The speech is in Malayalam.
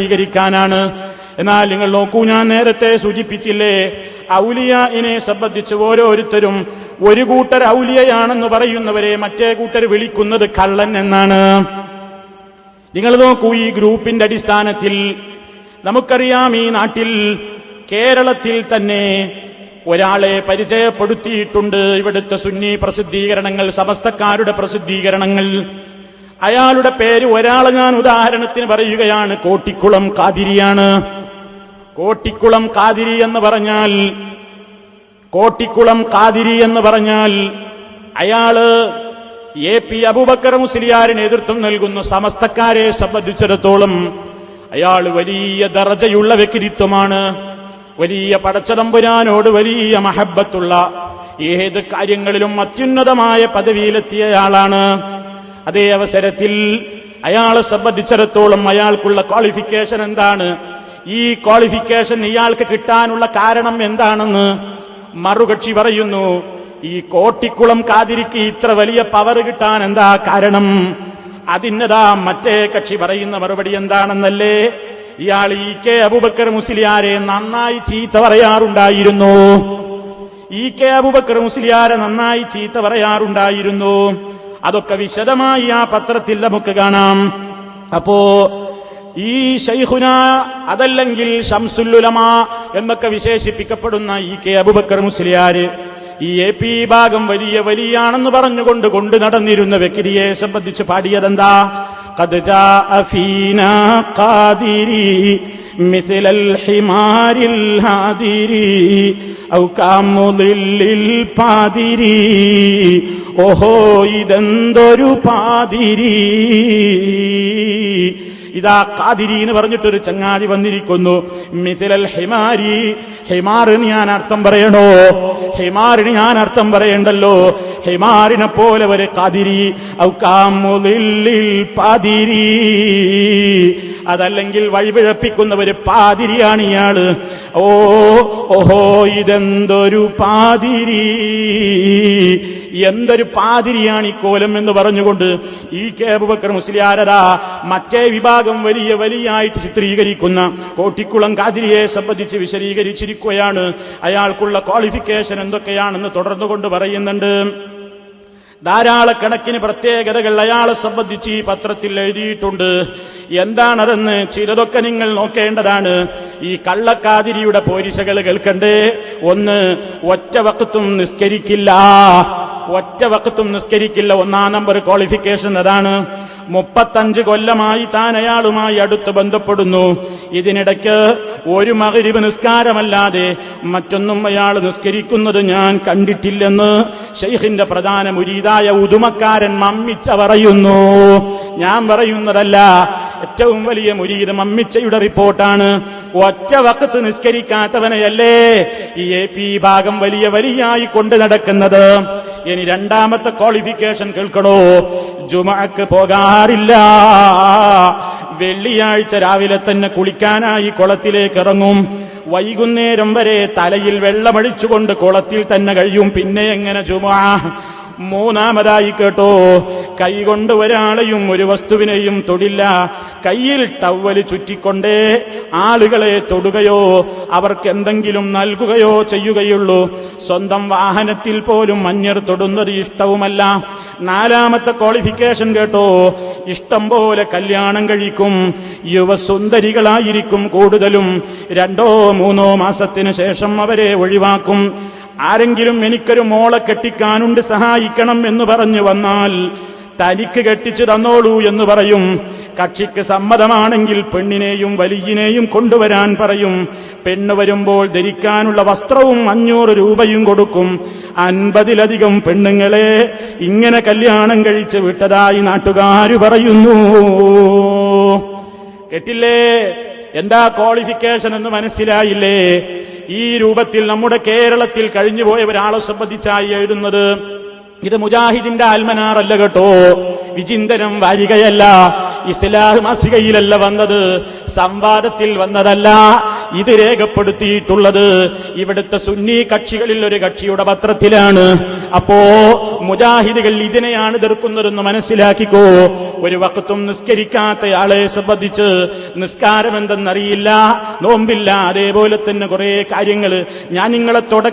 സ്വീകരിക്കാനാണ്. എന്നാൽ നിങ്ങൾ നോക്കൂ ഞാൻ നേരത്തെ സൂചിപ്പിച്ചില്ലേ ഔലിയനെ സംബന്ധിച്ച് ഓരോരുത്തരും ഒരു കൂട്ടർ ഔലിയയാണെന്ന് പറയുന്നവരെ മറ്റേ കൂട്ടർ വിളിക്കുന്നത് കള്ളൻ എന്നാണ്. നിങ്ങൾ നോക്കൂ ഈ ഗ്രൂപ്പിന്റെ അടിസ്ഥാനത്തിൽ നമുക്കറിയാം ഈ നാട്ടിൽ കേരളത്തിൽ തന്നെ ഒരാളെ പരിചയപ്പെടുത്തിയിട്ടുണ്ട്. ഇവിടുത്തെ സുന്നി പ്രസിദ്ധീകരണങ്ങൾ സമസ്തക്കാരുടെ പ്രസിദ്ധീകരണങ്ങൾ. അയാളുടെ പേര് ഒരാളെ ഞാൻ ഉദാഹരണത്തിന് പറയുകയാണ്. കോട്ടിക്കുളം കാതിരിയാണ്. കോട്ടിക്കുളം കാതിരി എന്ന് പറഞ്ഞാൽ കോട്ടിക്കുളം കാതിരി എന്ന് പറഞ്ഞാൽ അയാൾ എ പി അബൂബക്കർ മുസ്ലിയാരി നേതൃത്വം നൽകുന്ന സമസ്തക്കാരെ സംബന്ധിച്ചിടത്തോളം അയാൾ വലിയ ദർജയുള്ള വ്യക്തിത്വമാണ്. വലിയ പടച്ചതമ്പുരാനോട് വലിയ മഹബത്തുള്ള ഏത് കാര്യങ്ങളിലും അത്യുന്നതമായ പദവിയിലെത്തിയയാളാണ് അതേ അവസരത്തിൽ അയാളെ സംബന്ധിച്ചിടത്തോളം അയാൾക്കുള്ള ക്വാളിഫിക്കേഷൻ എന്താണ്? ഈ ക്വാളിഫിക്കേഷൻ ഇയാൾക്ക് കിട്ടാനുള്ള കാരണം എന്താണെന്ന് മറുകക്ഷി പറയുന്നു. ഈ കോട്ടിക്കുളം കാതിരിക്ക് ഇത്ര വലിയ പവർ കിട്ടാൻ എന്താ കാരണം? അതിന്നതാ മറ്റേ കക്ഷി പറയുന്ന മറുപടി എന്താണെന്നല്ലേ? ഇയാൾ ഇ കെ അബുബക്കർ മുസ്ലിയാരെ നന്നായി ചീത്ത പറയാറുണ്ടായിരുന്നു. ഇ കെ അബുബക്കർ മുസ്ലിയാരെ നന്നായി ചീത്ത പറയാറുണ്ടായിരുന്നു. അതൊക്കെ വിശദമായി ആ പത്രത്തിൽ നമുക്ക് കാണാം. അപ്പോ ഈ ഷൈഖുന അതല്ലെങ്കിൽ ഷംസുല്ലുലമ എന്നൊക്കെ വിശേഷിപ്പിക്കപ്പെടുന്ന ഈ കെ അബുബക്കർ മുസ്ലിയാര് ഈ എ പി ഭാഗം വലിയ വലിയാണെന്ന് പറഞ്ഞുകൊണ്ട് കൊണ്ട് നടന്നിരുന്ന വ്യക്തിയെ സംബന്ധിച്ച് പാടിയതെന്താ? കഥ مثل الحمار الهادري أو كمضل البادري ഓഹോ ഇതെന്തൊരു പാതിരി. ഇതാ കാതിരി എന്ന് പറഞ്ഞിട്ടൊരു ചങ്ങാതി വന്നിരിക്കുന്നു. മിഥിലൽ ഹിമാരി ഹിമാറിന് ഞാൻ അർത്ഥം പറയണോ? ഹിമാറിന് ഞാൻ അർത്ഥം പറയണ്ടല്ലോ? ഹിമാറിനെ പോലെ ഒരു കാതിരി ഔ കാമുലിൽ പാതിരി. അതല്ലെങ്കിൽ വഴിപിഴപ്പിക്കുന്നവര് പാതിരിയാണ് ഇയാൾ. ഓ ഓഹോ ഇതെന്തൊരു പാതിരി. എന്തൊരു പാതിരിയാണ് ഈ കോലം എന്ന് പറഞ്ഞുകൊണ്ട് ഈ കേബുബക്കർ മുസ്ലിയാരതാ മറ്റേ വിഭാഗം വലിയ വലിയ ആയിട്ട് ചിത്രീകരിക്കുന്ന കോട്ടിക്കുളം കാതിരിയെ സംബന്ധിച്ച് വിശദീകരിച്ചിരിക്കുകയാണ്. അയാൾക്കുള്ള ക്വാളിഫിക്കേഷൻ എന്തൊക്കെയാണെന്ന് തുടർന്നുകൊണ്ട് പറയുന്നുണ്ട്. ധാരാളക്കണക്കിന് പ്രത്യേകതകൾ അയാളെ സംബന്ധിച്ച് ഈ പത്രത്തിൽ എഴുതിയിട്ടുണ്ട്. എന്താണതെന്ന് ചിലതൊക്കെ നിങ്ങൾ നോക്കേണ്ടതാണ്. ഈ കള്ളക്കാതിരിയുടെ പോരിശകൾ കേൾക്കണ്ടേ? ഒന്ന് ഒറ്റ വക്കത്തും നിസ്കരിക്കില്ല. ഒറ്റ വക്കത്തും നിസ്കരിക്കില്ല. ഒന്നാം നമ്പർ ക്വാളിഫിക്കേഷൻ അതാണ്. മുപ്പത്തഞ്ച് കൊല്ലമായി താൻ അയാളുമായി അടുത്ത് ബന്ധപ്പെടുന്നു. ഇതിനിടയ്ക്ക് ഒരു മകരിവ് നിസ്കാരമല്ലാതെ മറ്റൊന്നും അയാൾ നിസ്കരിക്കുന്നത് ഞാൻ കണ്ടിട്ടില്ലെന്ന് ഷെയ്ഖിന്റെ പ്രധാന മുരീതായ ഉദുമക്കാരൻ മമ്മിച്ച പറയുന്നു. ഞാൻ പറയുന്നതല്ല ഏറ്റവും വലിയ മുരീദ് മമ്മിച്ചയുടെ റിപ്പോർട്ടാണ്. ഒറ്റ വക്കത്ത് നിസ്കരിക്കാത്തവനെയല്ലേ ഈ എ പി ഭാഗം വലിയ വലിയായി കൊണ്ടു നടക്കുന്നത്. ഇനി രണ്ടാമത്തെ ക്വാളിഫിക്കേഷൻ കേൾക്കണോ? ജുമാക്ക് പോകാറില്ല. വെള്ളിയാഴ്ച രാവിലെ തന്നെ കുളിക്കാനായി കുളത്തിലേക്ക് ഇറങ്ങും. വൈകുന്നേരം വരെ തലയിൽ വെള്ളമഴിച്ചുകൊണ്ട് കുളത്തിൽ തന്നെ കഴിയും. പിന്നെ എങ്ങനെ ചുമ മൂന്നാമതായി കേട്ടോ. കൈകൊണ്ട് ഒരാളെയും ഒരു വസ്തുവിനെയും തൊടില്ല. കയ്യിൽ ടവൽ ചുറ്റിക്കൊണ്ടേ ആളുകളെ തൊടുകയോ അവർക്ക് എന്തെങ്കിലും നൽകുകയോ ചെയ്യുകയുള്ളൂ. സ്വന്തം വാഹനത്തിൽ പോലും മഞ്ഞർ തൊടുന്നത് ഇഷ്ടവുമല്ല. നാലാമത്തെ ക്വാളിഫിക്കേഷൻ കേട്ടോ. ഇഷ്ടം പോലെ കല്യാണം കഴിക്കും. യുവസുന്ദരികളായിരിക്കും കൂടുതലും. രണ്ടോ മൂന്നോ മാസത്തിനു ശേഷം അവരെ ഒഴിവാക്കും. ആരെങ്കിലും എനിക്കൊരു മോളെ കെട്ടിക്കാനുണ്ട് സഹായിക്കണം എന്ന് പറഞ്ഞു വന്നാൽ തനിക്ക് കെട്ടിച്ചു തന്നോളൂ എന്ന് പറയും. കക്ഷിക്ക് സമ്മതമാണെങ്കിൽ പെണ്ണിനെയും വലിയനെയും കൊണ്ടുവരാൻ പറയും. പെണ്ണ് വരുമ്പോൾ ധരിക്കാനുള്ള വസ്ത്രവും അഞ്ഞൂറ് രൂപയും കൊടുക്കും. അൻപതിലധികം പെണ്ണുങ്ങളെ ഇങ്ങനെ കല്യാണം കഴിച്ച് വിട്ടതായി നാട്ടുകാര് പറയുന്നു. കെട്ടില്ലേ? എന്താ ക്വാളിഫിക്കേഷൻ എന്ന് മനസ്സിലായില്ലേ? ഈ രൂപത്തിൽ നമ്മുടെ കേരളത്തിൽ കഴിഞ്ഞുപോയ ഒരാളെ സംബന്ധിച്ചായി എഴുതുന്നത് ഇത് മുജാഹിദിന്റെ ആൽമനാറല്ല കേട്ടോ വിചിന്തനം വാരികയല്ല ഇസ്ലാഹ് മാസികയിലല്ല വന്നത് സംവാദത്തിൽ വന്നതല്ല ഇത് രേഖപ്പെടുത്തിയിട്ടുള്ളത് ഇവിടുത്തെ സുന്നി കക്ഷികളിൽ ഒരു കക്ഷിയുടെ പത്രത്തിലാണ് അപ്പോ മുജാഹിദുകൾ ഇതിനെയാണ് എതിർക്കുന്നതെന്ന് മനസ്സിലാക്കിക്കോ ഒരു വക്കത്തും നിസ്കരിക്കാത്തയാളെ സംബന്ധിച്ച് നിസ്കാരം എന്തെന്നറിയില്ല നോമ്പില്ല അതേപോലെ തന്നെ കുറെ കാര്യങ്ങൾ ഞാൻ നിങ്ങളെ തുടക്കം